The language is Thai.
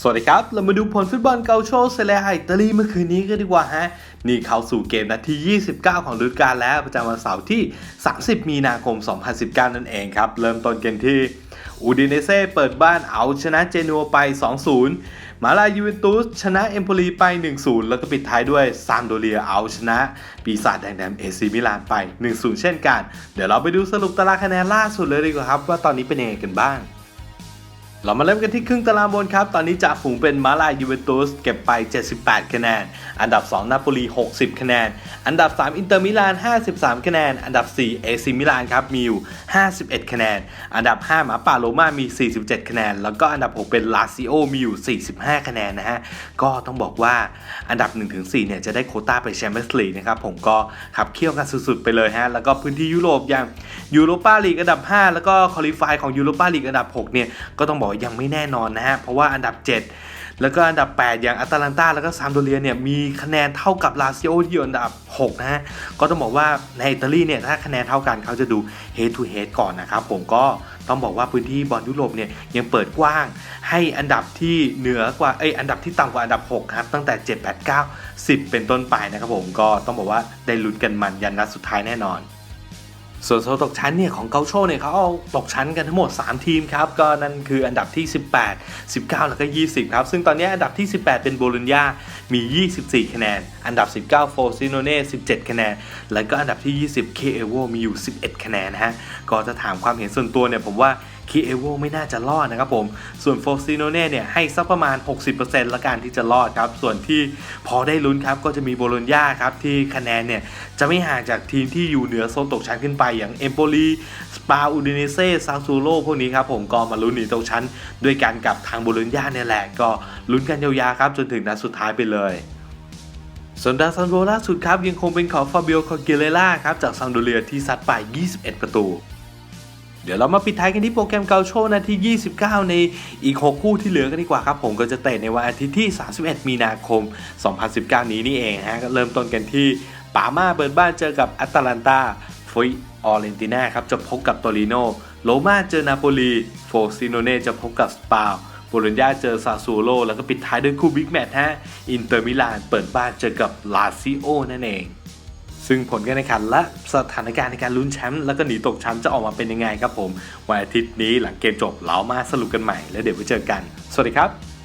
สวัสดีครับ เรามาดูผลฟุตบอลเกาโชเซเลียอิตาลีเมื่อคืนนี้กันดีกว่าฮะ นี่เข้าสู่เกมนาที29 ของฤดูกาลแล้ว ประจำวันเสาร์ที่ 30 มีนาคม 2019 นั่นเองครับ เริ่มต้นกันที่อูดิเนเซ่เปิดบ้านเอาชนะเจนัวไป 2-0 มาลายูเวนตุสชนะเอมโปลีไป 1-0 แล้วก็ปิดท้ายด้วยซามโดเรียเอาชนะ ปีศาจแดงแดงเอซีมิลานไป 1-0 เช่นกัน เดี๋ยวเราไปดูสรุปตารางคะแนนล่าสุดเลยดีกว่าครับ ว่าตอนนี้เป็นยังไงกันบ้าง เรามาเริ่มกันที่ครึ่งตารางบนครับ ตอนนี้จ่าฝูงเป็นมาลายูเวนตุสเก็บไป 78 คะแนน อันดับ 2 นาโปลี 60 คะแนน อันดับ 3 อินเตอร์มิลาน 53 คะแนน อันดับ 4 เอซิมิลานครับ มีอยู่ 51 คะแนน อันดับ 5 หมาป่าโรม่ามี 47 คะแนน แล้วก็อันดับ 6 เป็นลาซิโอ มีอยู่ 45 คะแนนนะฮะ ก็ต้องบอกว่าอันดับ 1-4 เนี่ยจะได้โคต้าไปแชมเปี้ยนส์ลีกนะครับผมก็ขับเคี่ยวกันสุดๆไปเลยฮะ แล้วก็พื้นที่ยุโรปอย่างยูโรปาลีกอันดับ 5 แล้วก็คอลิฟายของยูโรปาลีกอันดับ 6 เนี่ย ก็ต้องบอกยังไม่แน่นอนนะฮะ เพราะว่าอันดับ 7 แล้วก็อันดับ 8 อย่างอัตแลนตาแล้วก็ซามโดเรียเนี่ยมีคะแนนเท่ากับลาซิโอที่อยู่อันดับ 6 นะฮะ ก็ต้องบอกว่าในอิตาลีเนี่ยถ้าคะแนนเท่ากันเขาจะดู head to head ก่อนนะครับผมก็ต้องบอกว่าพื้นที่บอลยุโรปเนี่ยยังเปิดกว้าง ให้อันดับที่เหนือกว่าเอ้ยอันดับที่ต่ำกว่าอันดับ 6 ครับ ตั้งแต่ 7 8 9 10 เป็นต้นไปนะครับผมก็ต้องบอกว่าได้ลุ้นกันมันยันนัดสุดท้ายแน่นอน ส่วนโซนตกชั้นเนี่ยของเกาโชเนี่ยเขาเอาตกชั้นกันทั้งหมด 3 ทีมครับ ก็นั่นคืออันดับที่ 18 19 แล้วก็ 20 ครับ ซึ่งตอนนี้อันดับที่ 18 เป็นโบโลญญามี 24 คะแนน อันดับ 19 โฟซิโนเน่17 คะแนน แล้วก็อันดับที่ 20 เคเอโวมีอยู่ 11 คะแนนนะฮะก็จะถามความเห็นส่วนตัวเนี่ยผมว่า คีเอโวไม่น่าจะรอดนะครับผม ส่วนโฟซิโนเน่เนี่ยให้สักประมาณ 60%ละกันที่จะรอดครับ ส่วนที่พอได้ลุ้นครับก็จะมีโบโลญญาครับที่คะแนนเนี่ยจะไม่ห่างจากทีมที่อยู่เหนือโซนตกชั้นขึ้นไปอย่างเอมโปลีสปาอูดิเนเซ่ซาซูโรพวกนี้ครับผมก็มาลุ้นหนีตกชั้น ด้วยกันกับทางโบโลญญาเนี่ยแหละก็ลุ้นกันยาวๆครับจนถึงนัดสุดท้ายไปเลยส่วนดาวซันโรล่าสุดครับยังคงเป็นของฟาเบิโคอเกเลล่าครับจากซัมโดเรียที่ซัดไป 21 ประตู เดี๋ยวเรามาปิดท้ายกันที่โปรแกรมเกาโชนาที่ 29 ในอีก 6 คู่ที่เหลือกันดีกว่าครับผมก็จะเตะในวันอาทิตย์ที่ 31 มีนาคม 2019 นี้นี่เองฮะก็เริ่มต้นกันที่ปาม่าเปิดบ้านเจอกับแอตแลนตาฟอยออเรนติน่าครับจะพบกับโตริโนโรม่าเจอนาโปลีโฟซิโนเน่จะพบกับสปาโบโลญญาเจอซาซูโรแล้วก็ปิดท้ายด้วยคู่บิ๊กแมตช์ฮะอินเตอร์มิลานเปิดบ้านเจอกับลาซิโอนั่นเอง ซึ่งผลการแข่งขันและสถานการณ์ในการลุ้นแชมป์แล้วก็หนีตกชั้นจะออกมาเป็นยังไงครับผมวันอาทิตย์นี้หลังเกมจบเรามาสรุปกันใหม่ แล้วเดี๋ยวไปเจอกัน สวัสดีครับ